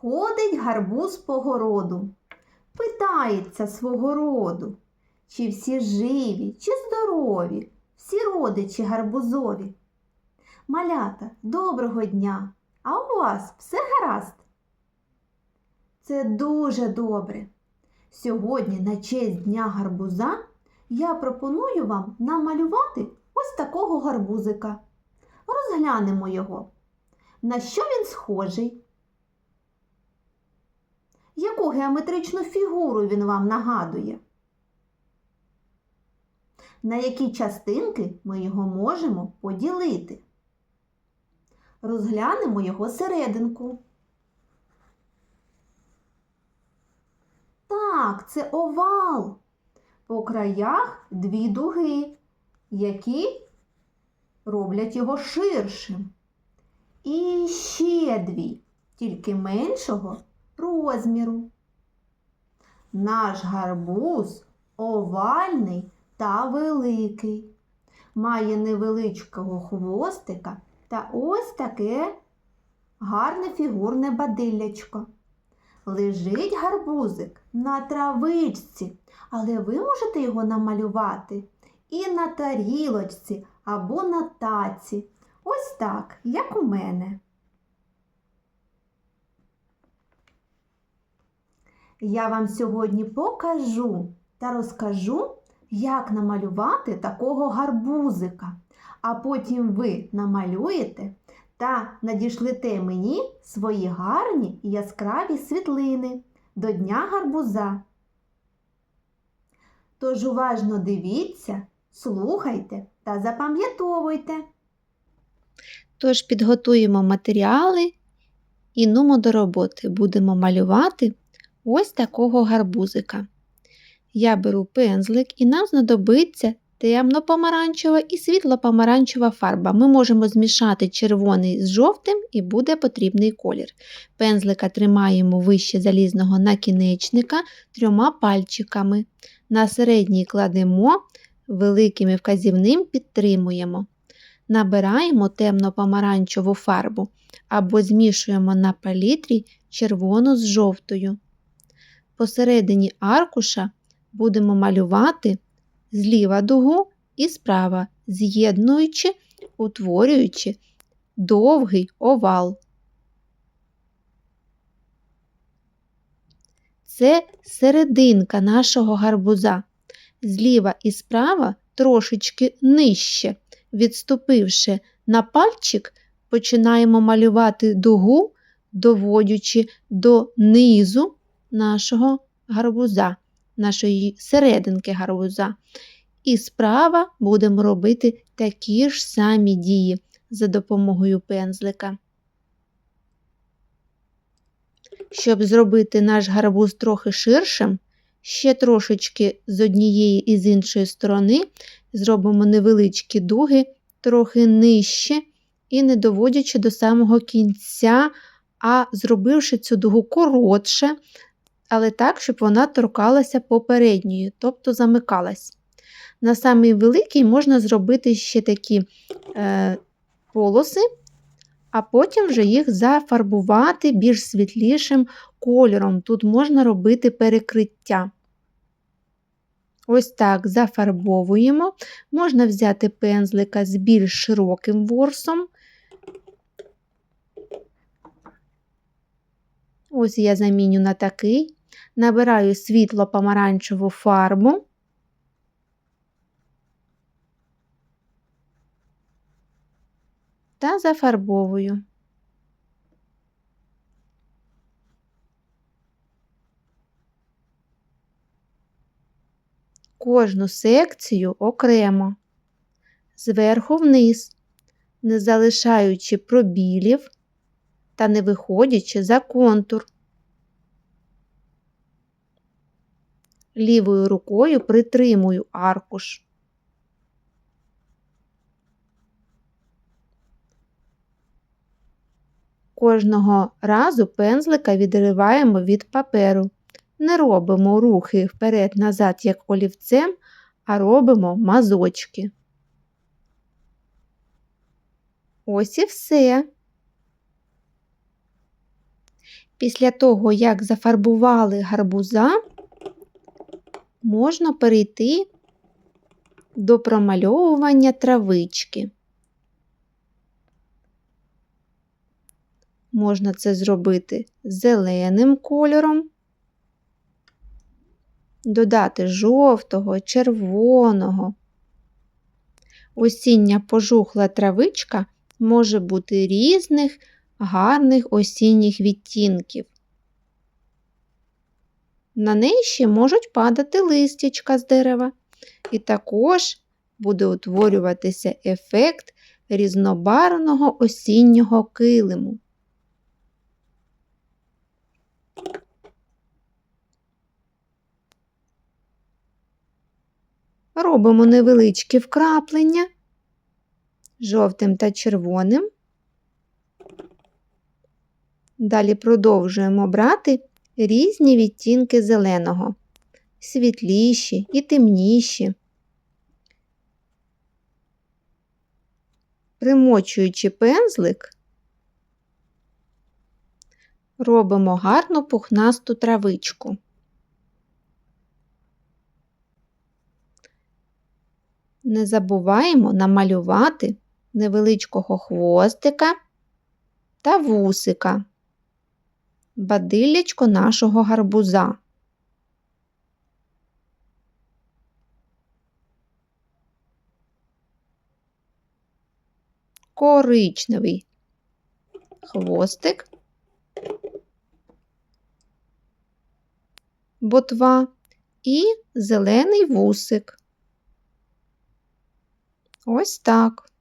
Ходить гарбуз по городу, питається свого роду, чи всі живі, чи здорові, всі родичі гарбузові. Малята, доброго дня! А у вас все гаразд? Це дуже добре. Сьогодні, на честь Дня гарбуза, я пропоную вам намалювати ось такого гарбузика. Розглянемо його. На що він схожий? Яку геометричну фігуру він вам нагадує? На які частинки ми його можемо поділити? Розглянемо його серединку. Так, це овал. По краях дві дуги, які роблять його ширшим. І ще дві, тільки меншого розміру. Наш гарбуз овальний та великий. Має невеличкого хвостика та ось таке гарне фігурне бадиллячко. Лежить гарбузик на травичці, але ви можете його намалювати і на тарілочці або на таці. Ось так, як у мене. Я вам сьогодні покажу та розкажу, як намалювати такого гарбузика. А потім ви намалюєте та надішлете мені свої гарні і яскраві світлини до Дня гарбуза. Тож уважно дивіться, слухайте та запам'ятовуйте. Тож підготуємо матеріали і нумо до роботи. Будемо малювати ось такого гарбузика. Я беру пензлик і нам знадобиться темно-помаранчева і світло-помаранчева фарба. Ми можемо змішати червоний з жовтим і буде потрібний колір. Пензлика тримаємо вище залізного накінечника трьома пальчиками. На середній кладемо, великим і вказівним підтримуємо. Набираємо темно-помаранчеву фарбу або змішуємо на палітрі червону з жовтою. Посередині аркуша будемо малювати зліва дугу і справа, з'єднуючи, утворюючи довгий овал. Це серединка нашого гарбуза. Зліва і справа трошечки нижче. Відступивши на пальчик, починаємо малювати дугу, доводячи до низу нашого гарбуза, нашої серединки гарбуза. І справа будемо робити такі ж самі дії за допомогою пензлика. Щоб зробити наш гарбуз трохи ширшим, ще трошечки з однієї і з іншої сторони зробимо невеличкі дуги, трохи нижче і не доводячи до самого кінця, а зробивши цю дугу коротше, але так, щоб вона торкалася попередньої, тобто замикалась. На самий великий можна зробити ще такі е, полоси, а потім вже їх зафарбувати більш світлішим кольором. Тут можна робити перекриття. Ось так зафарбовуємо. Можна взяти пензлика з більш широким ворсом. Ось я заміню на такий. Набираю світло-помаранчеву фарбу. Та зафарбовую. Кожну секцію окремо, зверху вниз, не залишаючи пробілів та не виходячи за контур. Лівою рукою притримую аркуш. Кожного разу пензлика відриваємо від паперу Не робимо рухи вперед-назад, як олівцем, а робимо мазочки. Ось і все. Після того, як зафарбували гарбуза, можна перейти до промальовування травички. Можна це зробити зеленим кольором, додати жовтого, червоного. Осіння пожухла травичка може бути різних гарних осінніх відтінків. На неї ще можуть падати листячка з дерева, і також буде утворюватися ефект різнобарвного осіннього килиму. Робимо невеличкі вкраплення жовтим та червоним. Далі продовжуємо брати різні відтінки зеленого, світліші і темніші. Примочуючи пензлик, робимо гарну пухнасту травичку. Не забуваємо намалювати невеличкого хвостика та вусика, бадиллячко нашого гарбуза. Коричневий хвостик, ботва і зелений вусик. Ось так.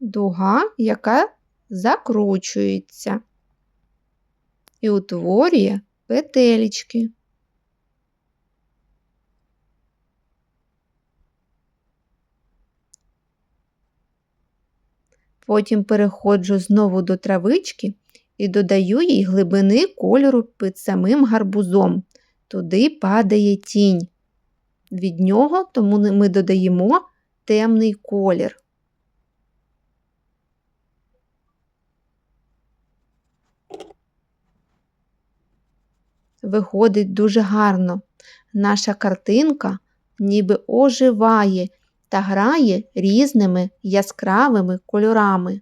Дуга, яка закручується і утворює петелечки. Потім переходжу знову до травички і додаю їй глибини кольору під самим гарбузом. Туди падає тінь. Від нього тому ми додаємо темний колір. Виходить дуже гарно. Наша картинка ніби оживає та грає різними яскравими кольорами.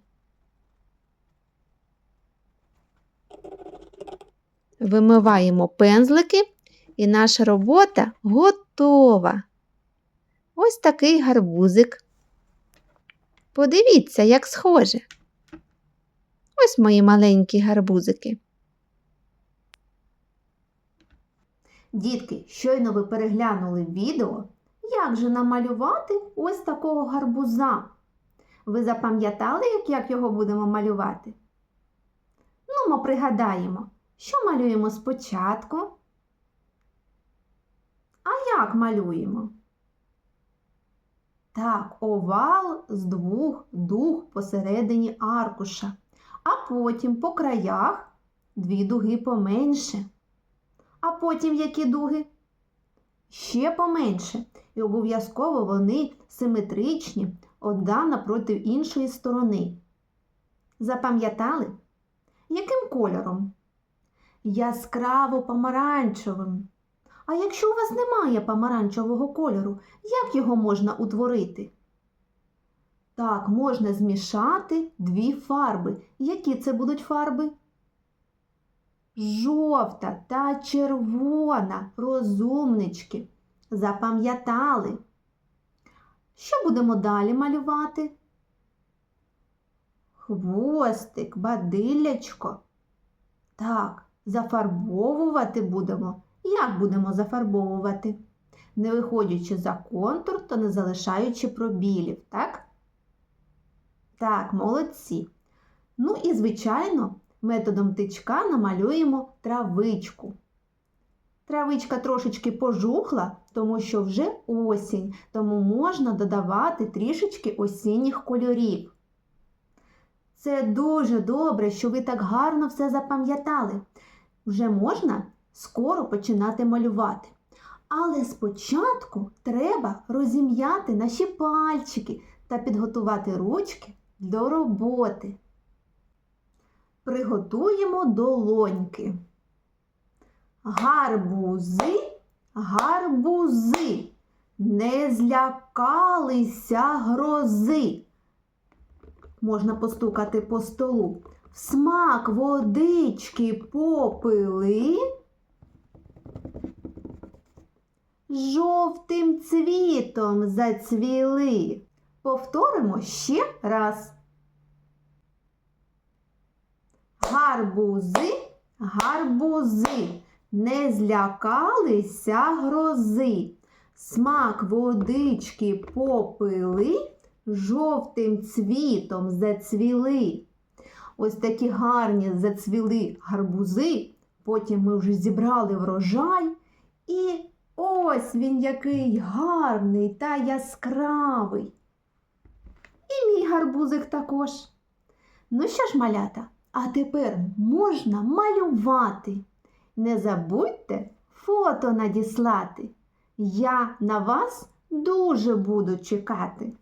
Вимиваємо пензлики, і наша робота готова. Ось такий гарбузик. Подивіться, як схоже. Ось мої маленькі гарбузики. Дітки, щойно ви переглянули відео, як же намалювати ось такого гарбуза. Ви запам'ятали, як, як його будемо малювати? Ну, ми пригадаємо, що малюємо спочатку. А як малюємо? Так, овал з двох дуг посередині аркуша, а потім по краях дві дуги поменше. А потім які дуги? Ще поменше. І обов'язково вони симетричні одна напроти іншої сторони. Запам'ятали? Яким кольором? Яскраво помаранчевим. А якщо у вас немає помаранчевого кольору, як його можна утворити? Так, можна змішати дві фарби. Які це будуть фарби? Жовта та червона, розумнички. Запам'ятали. Що будемо далі малювати? Хвостик, бадиллячко. Так, зафарбовувати будемо. Як будемо зафарбовувати? Не виходячи за контур, то не залишаючи пробілів, так? Так, молодці. Ну і, звичайно, методом тичка намалюємо травичку. Травичка трошечки пожухла, тому що вже осінь, тому можна додавати трішечки осінніх кольорів. Це дуже добре, що ви так гарно все запам'ятали. Вже можна скоро починати малювати. Але спочатку треба розім'яти наші пальчики та підготувати ручки до роботи. Приготуємо долоньки. Гарбузи, гарбузи, не злякалися грози. Можна постукати по столу. В смак водички попили. Жовтим цвітом зацвіли. Повторимо ще раз. Гарбузи, гарбузи, не злякалися грози. Смак водички попили, жовтим цвітом зацвіли. Ось такі гарні зацвіли гарбузи. Потім ми вже зібрали врожай. І ось він який гарний та яскравий. І мій гарбузик також. Ну що ж, малята, а тепер можна малювати. Не забудьте фото надіслати. Я на вас дуже буду чекати.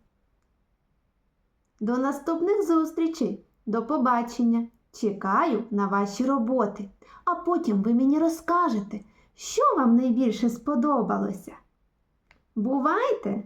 До наступних зустрічей. До побачення. Чекаю на ваші роботи. А потім ви мені розкажете, що вам найбільше сподобалося. Бувайте!